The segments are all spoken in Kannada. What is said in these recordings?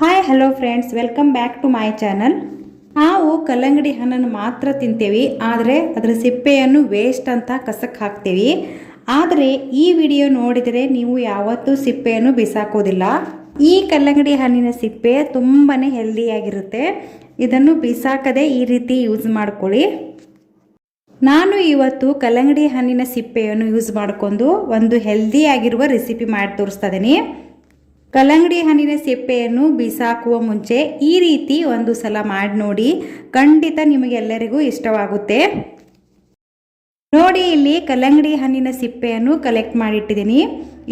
Hi hello friends welcome back to my channel ನಾವು ಕಲ್ಲಂಗಡಿ ಹಣ್ಣನ್ನು ಮಾತ್ರ ತಿಂತೇವೆ. ಆದರೆ ಅದರ ಸಿಪ್ಪೆಯನ್ನು ವೇಸ್ಟ್ ಅಂತ ಕಸಕ್ಕೆ ಹಾಕ್ತೇವೆ. ಆದರೆ ಈ ವಿಡಿಯೋ ನೋಡಿದರೆ ನೀವು ಯಾವತ್ತೂ ಸಿಪ್ಪೆಯನ್ನು ಬಿಸಾಕೋದಿಲ್ಲ. ಈ ಕಲ್ಲಂಗಡಿ ಹಣ್ಣಿನ ಸಿಪ್ಪೆ ತುಂಬಾ ಹೆಲ್ದಿಯಾಗಿರುತ್ತೆ ಇದನ್ನು ಬಿಸಾಕದೆ ಈ ರೀತಿ ಯೂಸ್ ಮಾಡ್ಕೊಳ್ಳಿ. ನಾನು ಇವತ್ತು ಕಲ್ಲಂಗಡಿ ಹಣ್ಣಿನ ಸಿಪ್ಪೆಯನ್ನು ಯೂಸ್ ಮಾಡಿಕೊಂಡು ಒಂದು ಹೆಲ್ದಿಯಾಗಿರುವ ರೆಸಿಪಿ ಮಾಡಿ ತೋರಿಸ್ತಾ ಇದ್ದೀನಿ. ಕಲ್ಲಂಗಡಿ ಹಣ್ಣಿನ ಸಿಪ್ಪೆಯನ್ನು ಬಿಸಾಕುವ ಮುಂಚೆ ಈ ರೀತಿ ಒಂದು ಸಲ ಮಾಡಿ ನೋಡಿ. ಖಂಡಿತ ನಿಮಗೆಲ್ಲರಿಗೂ ಇಷ್ಟವಾಗುತ್ತೆ. ನೋಡಿ, ಇಲ್ಲಿ ಕಲ್ಲಂಗಡಿ ಹಣ್ಣಿನ ಸಿಪ್ಪೆಯನ್ನು ಕಲೆಕ್ಟ್ ಮಾಡಿಟ್ಟಿದ್ದೀನಿ.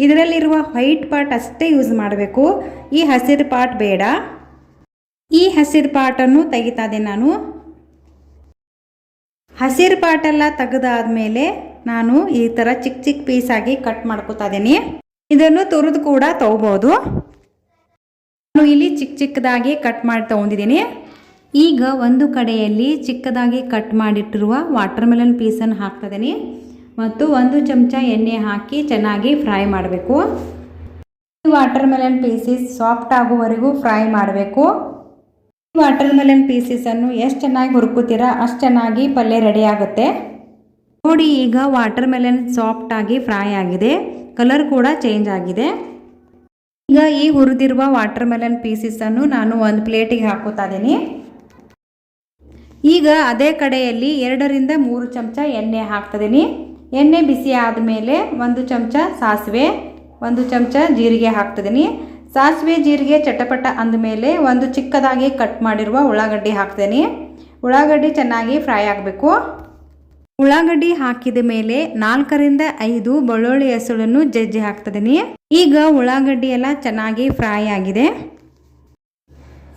ಇದರಲ್ಲಿರುವ ವೈಟ್ ಪಾರ್ಟ್ ಅಷ್ಟೇ ಯೂಸ್ ಮಾಡಬೇಕು. ಈ ಹಸಿರು ಪಾರ್ಟ್ ಬೇಡ. ಈ ಹಸಿರು ಪಾರ್ಟನ್ನು ತೆಗಿತಾ ಇದ್ದೀನಿ ನಾನು. ಹಸಿರು ಪಾಟೆಲ್ಲ ತೆಗೆದಾದ್ಮೇಲೆ ನಾನು ಈ ಥರ ಚಿಕ್ಕ ಚಿಕ್ಕ ಪೀಸಾಗಿ ಕಟ್ ಮಾಡ್ಕೋತಾ ಇದ್ದೀನಿ ಇದನ್ನು ತುರಿದು ಕೂಡ ತಗೋಬೋದು ನಾನು ಇಲ್ಲಿ ಚಿಕ್ಕ ಚಿಕ್ಕದಾಗಿ ಕಟ್ ಮಾಡಿ ತಗೊಂಡಿದ್ದೀನಿ. ಈಗ ಒಂದು ಕಡೆಯಲ್ಲಿ ಚಿಕ್ಕದಾಗಿ ಕಟ್ ಮಾಡಿಟ್ಟಿರುವ ವಾಟರ್ ಮೆಲನ್ ಪೀಸನ್ನು ಹಾಕ್ತಿದ್ದೀನಿ ಮತ್ತು ಒಂದು ಚಮಚ ಎಣ್ಣೆ ಹಾಕಿ ಚೆನ್ನಾಗಿ ಫ್ರೈ ಮಾಡಬೇಕು. ಈ ವಾಟರ್ ಮೆಲನ್ ಪೀಸಸ್ ಸಾಫ್ಟ್ ಆಗುವವರೆಗೂ ಫ್ರೈ ಮಾಡಬೇಕು. ವಾಟರ್ ಮೆಲನ್ ಪೀಸಸನ್ನು ಎಷ್ಟು ಚೆನ್ನಾಗಿ ಹುರ್ಕೋತೀರಾ ಅಷ್ಟು ಚೆನ್ನಾಗಿ ಪಲ್ಯ ರೆಡಿ ಆಗುತ್ತೆ. ನೋಡಿ, ಈಗ ವಾಟರ್ ಮೆಲನ್ ಸಾಫ್ಟ್ ಆಗಿ ಫ್ರೈ ಆಗಿದೆ. ಕಲರ್ ಕೂಡ ಚೇಂಜ್ ಆಗಿದೆ. ಈಗ ಈ ಹುರಿದಿರುವ ವಾಟರ್ ಮೆಲನ್ ಪೀಸಸನ್ನು ನಾನು ಒಂದು ಪ್ಲೇಟಿಗೆ ಹಾಕೋತಾ ಇದ್ದೀನಿ. ಈಗ ಅದೇ ಕಡೆಯಲ್ಲಿ ಎರಡರಿಂದ ಮೂರು ಚಮಚ ಎಣ್ಣೆ ಹಾಕ್ತಿದ್ದೀನಿ ಎಣ್ಣೆ ಬಿಸಿ ಆದಮೇಲೆ ಒಂದು ಚಮಚ ಸಾಸಿವೆ, ಒಂದು ಚಮಚ ಜೀರಿಗೆ ಹಾಕ್ತಿದ್ದೀನಿ ಸಾಸಿವೆ, ಜೀರಿಗೆ ಚಟಪಟ ಅಂದಮೇಲೆ ಒಂದು ಚಿಕ್ಕದಾಗಿ ಕಟ್ ಮಾಡಿರುವ ಉಳ್ಳಾಗಡ್ಡಿ ಹಾಕ್ತೀನಿ ಉಳ್ಳಾಗಡ್ಡಿ ಚೆನ್ನಾಗಿ ಫ್ರೈ ಆಗಬೇಕು. ಉಳ್ಳಾಗಡ್ಡಿ ಹಾಕಿದ ಮೇಲೆ ನಾಲ್ಕರಿಂದ ಐದು ಬೆಳ್ಳುಳ್ಳಿ ಹೆಸಳನ್ನು ಜಜ್ಜಿ ಹಾಕ್ತದೀನಿ ಈಗ ಉಳ್ಳಾಗಡ್ಡಿ ಎಲ್ಲ ಚೆನ್ನಾಗಿ ಫ್ರೈ ಆಗಿದೆ.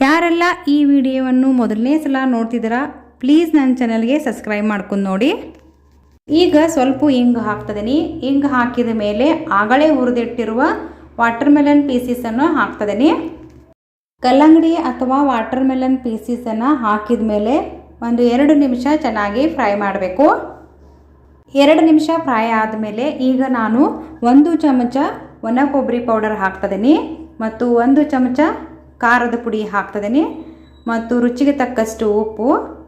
ಯಾರೆಲ್ಲ ಈ ವಿಡಿಯೋವನ್ನು ಮೊದಲನೇ ಸಲ ನೋಡ್ತಿದ್ದೀರಾ, ಪ್ಲೀಸ್ ನನ್ನ ಚಾನಲ್ಗೆ ಸಬ್ಸ್ಕ್ರೈಬ್ ಮಾಡ್ಕೊಂಡು ನೋಡಿ. ಈಗ ಸ್ವಲ್ಪ ಹಿಂಗೆ ಹಾಕ್ತದೀನಿ ಹಿಂಗೆ ಹಾಕಿದ ಮೇಲೆ ಆಗಲೇ ಹುರಿದಿಟ್ಟಿರುವ ವಾಟರ್ ಮೆಲನ್ ಪೀಸಸನ್ನು ಹಾಕ್ತಿದ್ದೀನಿ ಕಲ್ಲಂಗಡಿ ಅಥವಾ ವಾಟರ್ ಮೆಲನ್ ಪೀಸಸನ್ನು ಹಾಕಿದ ಮೇಲೆ ಒಂದು ಎರಡು ನಿಮಿಷ ಚೆನ್ನಾಗಿ ಫ್ರೈ ಮಾಡಬೇಕು. ಎರಡು ನಿಮಿಷ ಫ್ರೈ ಆದಮೇಲೆ ಈಗ ನಾನು ಒಂದು ಚಮಚ ಒಣ ಕೊಬ್ಬರಿ ಪೌಡರ್ ಹಾಕ್ತಿದ್ದೀನಿ ಮತ್ತು ಒಂದು ಚಮಚ ಖಾರದ ಪುಡಿ ಹಾಕ್ತಿದ್ದೀನಿ ಮತ್ತು ರುಚಿಗೆ ತಕ್ಕಷ್ಟು ಉಪ್ಪು,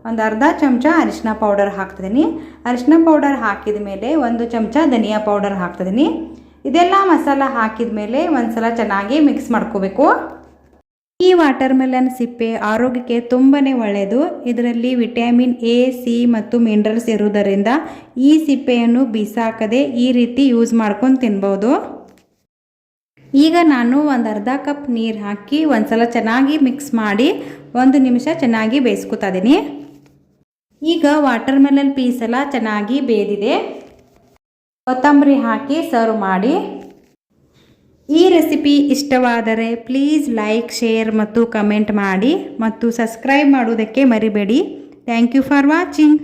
ಒಂದು ಅರ್ಧ ಚಮಚ ಅರಿಶಿನ ಪೌಡರ್ ಹಾಕ್ತಿದ್ದೀನಿ ಅರಿಶಿನ ಪೌಡರ್ ಹಾಕಿದ ಮೇಲೆ ಒಂದು ಚಮಚ ಧನಿಯಾ ಪೌಡರ್ ಹಾಕ್ತಿದ್ದೀನಿ ಇದೆಲ್ಲ ಮಸಾಲ ಹಾಕಿದ ಮೇಲೆ ಒಂದು ಸಲ ಚೆನ್ನಾಗಿ ಮಿಕ್ಸ್ ಮಾಡ್ಕೋಬೇಕು. ಈ ವಾಟರ್ ಮೆಲನ್ ಸಿಪ್ಪೆ ಆರೋಗ್ಯಕ್ಕೆ ತುಂಬಾ ಒಳ್ಳೆಯದು ಇದರಲ್ಲಿ ವಿಟಮಿನ್ ಎ ಸಿ ಮತ್ತು ಮಿನರಲ್ಸ್ ಇರುವುದರಿಂದ ಈ ಸಿಪ್ಪೆಯನ್ನು ಬಿಸಾಕದೆ ಈ ರೀತಿ ಯೂಸ್ ಮಾಡ್ಕೊಂಡು ತಿನ್ಬೋದು. ಈಗ ನಾನು ಒಂದು ಅರ್ಧ ಕಪ್ ನೀರು ಹಾಕಿ ಒಂದ್ಸಲ ಚೆನ್ನಾಗಿ ಮಿಕ್ಸ್ ಮಾಡಿ ಒಂದು ನಿಮಿಷ ಚೆನ್ನಾಗಿ ಬೇಯಿಸ್ಕೊತಾ ಇದ್ದೀನಿ ಈಗ ವಾಟರ್ ಮೆಲನ್ ಪೀಸ್ ಎಲ್ಲ ಚೆನ್ನಾಗಿ ಬೇದಿದೆ. ಕೊತ್ತಂಬರಿ ಹಾಕಿ ಸರ್ವ್ ಮಾಡಿ. ಈ ರೆಸಿಪಿ ಇಷ್ಟವಾದರೆ ಪ್ಲೀಸ್ ಲೈಕ್ ಶೇರ್ ಮತ್ತು ಕಮೆಂಟ್ ಮಾಡಿ ಮತ್ತು ಸಬ್ಸ್ಕ್ರೈಬ್ ಮಾಡುವುದಕ್ಕೆ ಮರಿಬೇಡಿ. Thank you for watching